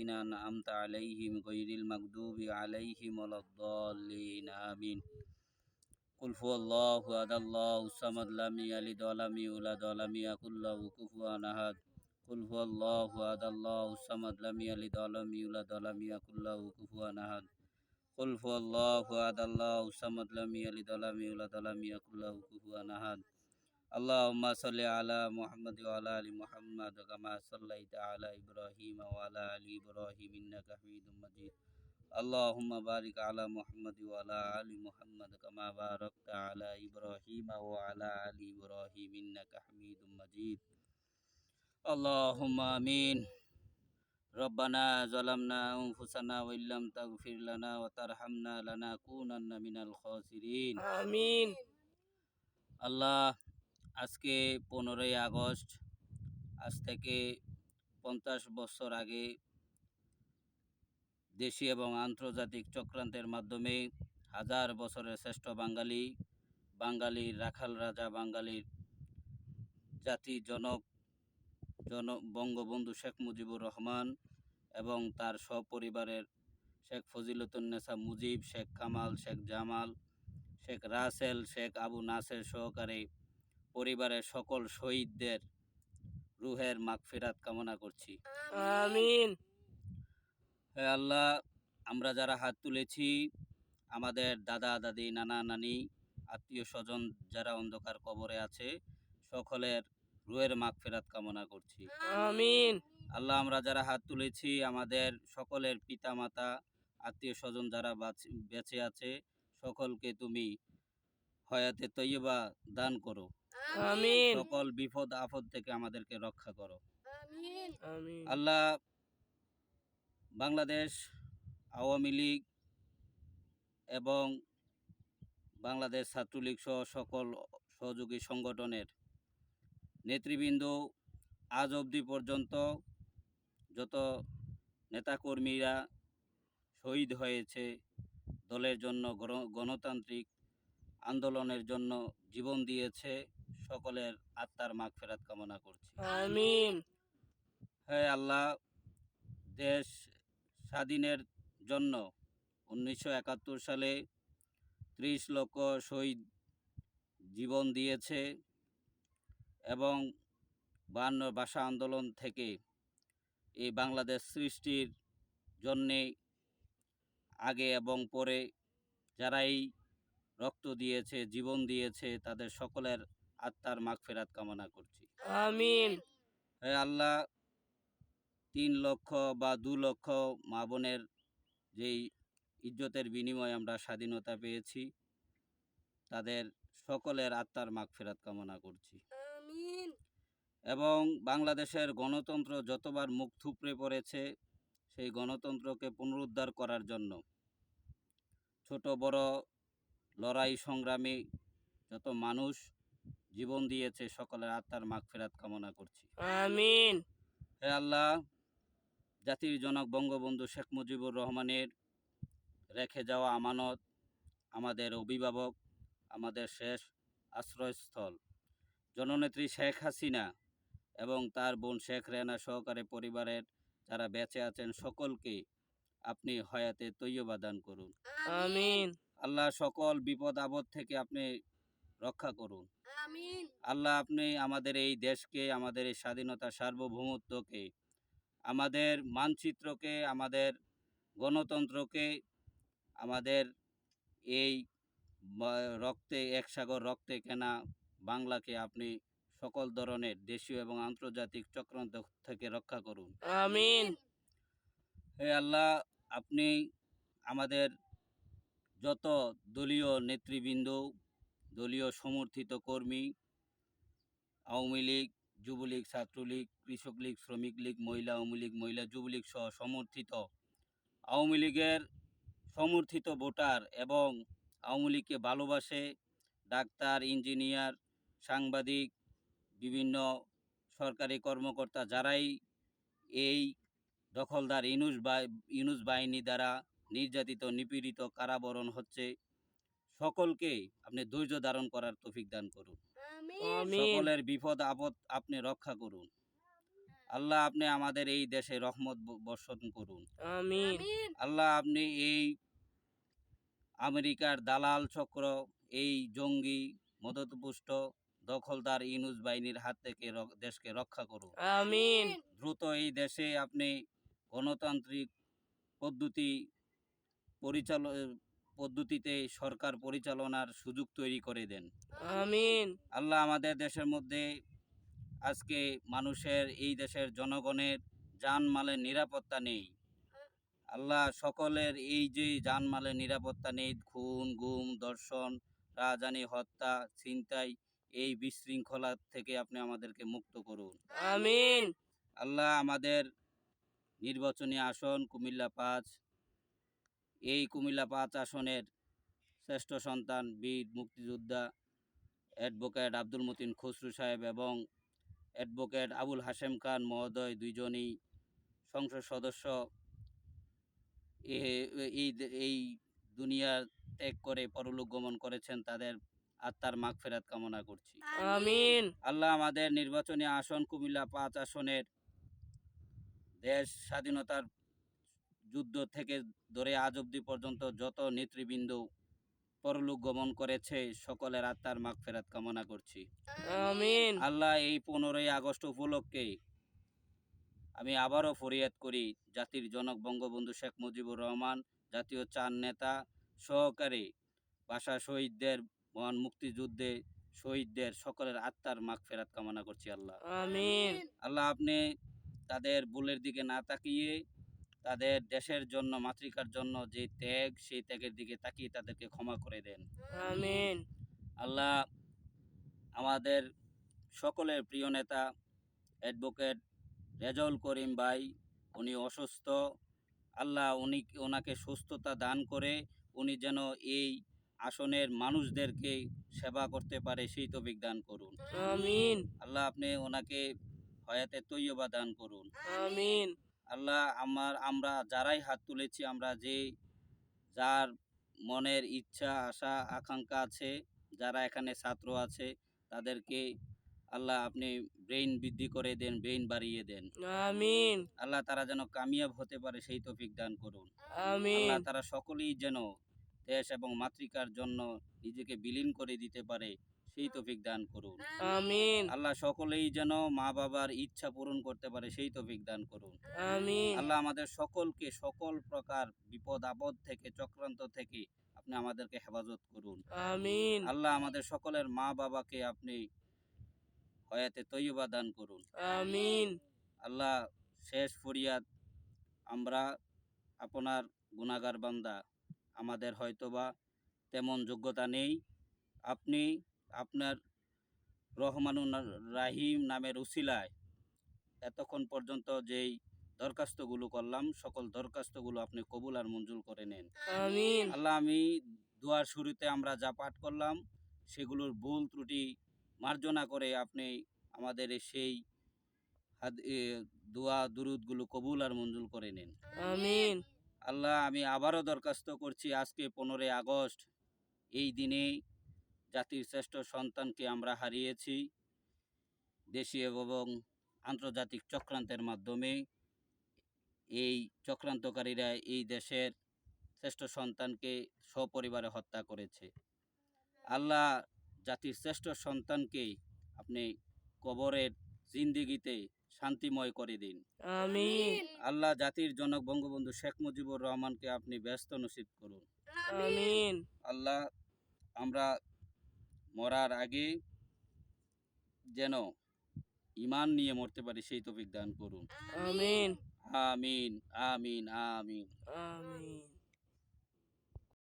الذين أنعمت عليهم غير المغضوب عليهم ولا الضالين آمين. قل هو الله أحد الله الصمد لم يلد ولم يولد ولم يكن له كفوا أحد. قل هو الله أحد الله الصمد لم يلد ولم يولد ولم يكن له كفوا أحد. قل هو الله أحد الله الصمد لم يلد ولم يولد ولم يكن له كفوا أحد. اللهم صل على محمد وعلى آل محمد كما صليت على إبراهيم وعلى آل إبراهيم إنك حميد مجيد. اللهم بارك على محمد وعلى آل محمد كما باركت على إبراهيم وعلى آل إبراهيم إنك حميد مجيد. اللهم آمين. ربنا ظلمنا أنفسنا وإن لم تغفر لنا وترحمنا لنكونن من الخاسرين. آمين. الله আজকে পনেরোই আগস্ট, আজ থেকে পঞ্চাশ বছর আগে দেশি এবং আন্তর্জাতিক চক্রান্তের মাধ্যমে হাজার বছরের শ্রেষ্ঠ বাঙালি বাঙালির রাখাল রাজা বাঙালির জাতি জনক জন বঙ্গবন্ধু শেখ মুজিবুর রহমান এবং তার সপরিবারের শেখ ফজিলতুন্নেসা মুজিব, শেখ কামাল, শেখ জামাল, শেখ রাসেল, শেখ আবু নাসের সহকারে পরিবারের সকল শহীদদের রুহের মাগফিরাত কামনা করছি। আমিন। হে আল্লাহ আমরা যারা হাত তুলেছি আমাদের দাদা দাদি নানা নানি আত্মীয় স্বজন যারা অন্ধকার কবরে আছে সকলের রুহের মাগফিরাত কামনা করছি। আমিন। আল্লাহ আমরা যারা হাত তুলেছি আমাদের সকলের পিতা মাতা আত্মীয় স্বজন যারা বেঁচে আছে সকলকে তুমি হয়াতে তৈবা দান করো। আমিন। সকল বিপদ আপদ থেকে আমাদেরকে রক্ষা করো। আমিন। আল্লাহ বাংলাদেশ আওয়ামী লীগ এবং বাংলাদেশ ছাত্রলীগ সহ সকল সহযোগী সংগঠনের নেতৃবৃন্দ আজ অবধি পর্যন্ত যত নেতাকর্মীরা শহীদ হয়েছে দলের জন্য গণ- গণতান্ত্রিক আন্দোলনের জন্য জীবন দিয়েছে সকলের আত্মার মাগফেরাত কামনা করছি। আমিন। হ্যাঁ আল্লাহ দেশ স্বাধীনের জন্য উনিশশো একাত্তর সালে ত্রিশ লক্ষ শহীদ জীবন দিয়েছে এবং বান্ন ভাষা আন্দোলন থেকে এই বাংলাদেশ সৃষ্টির জন্যে আগে এবং পরে যারাই রক্ত দিয়েছে জীবন দিয়েছে তাদের সকলের আত্মার মাগফেরাত কামনা করছি। আমিন। হে আল্লাহ তিন লক্ষ বা দু লক্ষ মা বোনের যেই ইজ্জতের বিনিময়ে আমরা স্বাধীনতা পেয়েছি তাদের সকলের আত্মার মাগফেরাত কামনা করছি। এবং বাংলাদেশের গণতন্ত্র যতবার মুখ থুপড়ে পড়েছে সেই গণতন্ত্রকে পুনরুদ্ধার করার জন্য ছোট বড় লড়াই সংগ্রামী যত মানুষ জীবন দিয়েছে সকলের আত্মার মাগফেরাত কামনা করছি। আমিন। হে আল্লাহ জাতির জনক বঙ্গবন্ধু শেখ মুজিবুর রহমানের রেখে যাওয়া আমানত আমাদের অভিভাবক আমাদের শেষ আশ্রয়স্থল। জননেত্রী শেখ হাসিনা এবং তার বোন শেখ রেনা সহকারে পরিবারের যারা বেঁচে আছেন সকলকে আপনি হয়াতে তৈয়বা দান করুন। আমিন। আল্লাহ সকল বিপদ আপদ থেকে আপনি রক্ষা করুন। আল্লাহ আপনি আমাদের এই দেশকে আমাদের এই স্বাধীনতা সার্বভৌমত্বকে আমাদের মানচিত্রকে আমাদের গণতন্ত্রকে আমাদের এই রক্তে এক সাগর রক্তে কেনা বাংলাকে আপনি সকল ধরনের দেশীয় এবং আন্তর্জাতিক চক্রান্ত থেকে রক্ষা করুন। আমিন। হে আল্লাহ আপনি আমাদের যত দলীয় নেতৃবৃন্দ দলীয় সমর্থিত কর্মী, আওয়ামী লীগ, যুবলীগ, ছাত্রলীগ, কৃষক লীগ, শ্রমিক লীগ, মহিলা আওয়ামী লীগ, মহিলা যুবলীগ সহ সমর্থিত। আওয়ামী লীগের সমর্থিত ভোটার এবং আওয়ামী লীগকে ভালোবাসে ডাক্তার, ইঞ্জিনিয়ার, সাংবাদিক, বিভিন্ন সরকারি কর্মকর্তা যারাই এই দখলদার ইনুস বা, ইনুস বাহিনী দ্বারা নির্যাতিত, নিপীড়িত, কারাবরণ হচ্ছে। সকলকে আপনি ধৈর্য ধারণ করার তৌফিক দান করুন। সকলের বিপদ আপদ আপনি রক্ষা করুন। আল্লাহ আপনি আমাদের এই দেশে রহমত বর্ষণ করুন। আমিন। আমিন। আল্লাহ আপনি এই আমেরিকার দালাল চক্র এই জঙ্গি মদতপুষ্ট দখলদার ইনুজ বাহিনীর হাত থেকে দেশকে রক্ষা করুন। আমিন। দ্রুত এই দেশে আপনি গণতান্ত্রিক পদ্ধতি পরিচাল পদ্ধতিতে সরকার পরিচালনার সুযোগ তৈরি করে দেন। আমিন। আল্লাহ আমাদের দেশের মধ্যে আজকে মানুষের এই দেশের জনগণের জানমালের নিরাপত্তা নেই। আল্লাহ সকলের এই যে জানমালের নিরাপত্তা নেই খুন গুম দর্শন রাজানি হত্যা ছিনতাই এই বিশৃঙ্খলা থেকে আপনি আমাদেরকে মুক্ত করুন। আমিন। আল্লাহ আমাদের নির্বাচনী আসন কুমিল্লা পাঁচ এই কুমিল্লা পাঁচ আসনের শ্রেষ্ঠ সন্তান বীর মুক্তিযোদ্ধা অ্যাডভোকেট আব্দুল মতিন খসরু সাহেব এবং অ্যাডভোকেট আবুল হাশেম খান মহোদয় দুইজনই সংসদ সদস্য। এই এই দুনিয়া ত্যাগ করে পরলোক গমন করেছেন তাদের আত্মার মাগফেরাত কামনা করছি। আমিন। আল্লাহ আমাদের নির্বাচনী আসন কুমিল্লা পাঁচ আসনের দেশ স্বাধীনতার যুদ্ধ থেকে ধরে আজ অবধি পর্যন্ত যত নেতৃবৃন্দ পরলোক গমন করেছে সকলের আত্মার মাগফেরাত কামনা করছি। আমিন। আল্লাহ এই পনেরোই আগস্ট উপলক্ষে আমি আবারও ফরিয়াদ করি জাতির জনক বঙ্গবন্ধু শেখ মুজিবুর রহমান জাতীয় চার নেতা সহকারে ভাষা শহীদদের মহান মুক্তিযুদ্ধে শহীদদের সকলের আত্মার মাগফেরাত কামনা করছি আল্লাহ। আমিন। আল্লাহ আপনি তাদের ভুলের দিকে না তাকিয়ে তাদের দেশের জন্য মাতৃকার জন্য যে ত্যাগ সেই ত্যাগের দিকে তাকিয়ে তাদেরকে ক্ষমা করে দেন। আমিন। আল্লাহ আমাদের সকলের প্রিয় নেতা অ্যাডভোকেট রেজাউল করিম ভাই উনি অসুস্থ। আল্লাহ উনি ওনাকে সুস্থতা দান করে উনি যেন এই আসনের মানুষদেরকে সেবা করতে পারে সেই তৌফিক দান করুন। আমিন। আল্লাহ আপনি ওনাকে হয়াতে তৈয়বা দান করুন। আমিন। আল্লাহ আমার আমরা যারাই হাত তুলেছি আমরা যে যার মনের ইচ্ছা আশা আকাঙ্ক্ষা আছে যারা এখানে ছাত্র আছে তাদেরকে আল্লাহ আপনি ব্রেইন বৃদ্ধি করে দেন ব্রেইন বাড়িয়ে দেন। আমিন। আল্লাহ তারা যেন কামিয়াব হতে পারে সেই তৌফিক দান করুন। আমিন। আল্লাহ তারা সকলেই যেন দেশ এবং মাতৃকার জন্য নিজেকে বিলীন করে দিতে পারে সেই তৌফিক দান করুন। আমিন। আল্লাহ সকলেই যেন মা বাবার ইচ্ছা পূরণ করতে পারে সেই তৌফিক দান করুন। আমিন। আল্লাহ আমাদের সকলকে সকল প্রকার বিপদ আপদ থেকে চক্রান্ত থেকে আপনি আমাদেরকে হেফাজত করুন। আমিন। আল্লাহ আমাদের সকলের মা বাবাকে আপনি হয়াতে তৈয়বা দান করুন। আমিন। আল্লাহ শেষ ফরিয়াদ আমরা আপনার গুণাগার বান্দা আমাদের হয়তোবা তেমন যোগ্যতা নেই। আপনি আপনার রহমানুর রাহিম নামের উসিলায় এতক্ষণ পর্যন্ত যেই দরখাস্তগুলো করলাম সকল দরখাস্তগুলো আপনি কবুল আর মঞ্জুর করে নেন। আল্লাহ আমি দুয়ার শুরুতে আমরা যা পাঠ করলাম সেগুলোর ভুল ত্রুটি মার্জনা করে আপনি আমাদের সেই হাদ- দোয়া দুরুদগুলো কবুল আর মঞ্জুর করে নেন। আমিন। আল্লাহ আমি আবারও দরখাস্ত করছি আজকে পনেরোই আগস্ট। এই দিনে জাতির শ্রেষ্ঠ সন্তানকে আমরা হারিয়েছি দেশীয় এবং আন্তর্জাতিক চক্রান্তের মাধ্যমে। এই চক্রান্তকারীরা এই দেশের শ্রেষ্ঠ সন্তানকে সপরিবারে হত্যা করেছে। আল্লাহ জাতির শ্রেষ্ঠ সন্তানকে আপনি কবরের জিন্দিগিতে শান্তিময় করে দিন। আমিন। আল্লাহ জাতির জনক বঙ্গবন্ধু শেখ মুজিবুর রহমানকে আপনি ব্যস্ত নসিব করুন। আমিন। আল্লাহ আমরা মরার আগে যেন ইমান নিয়ে মরতে পারি সেই তফিক দান করুন। আমিন। আমিন আমিন আমিন। আমিন।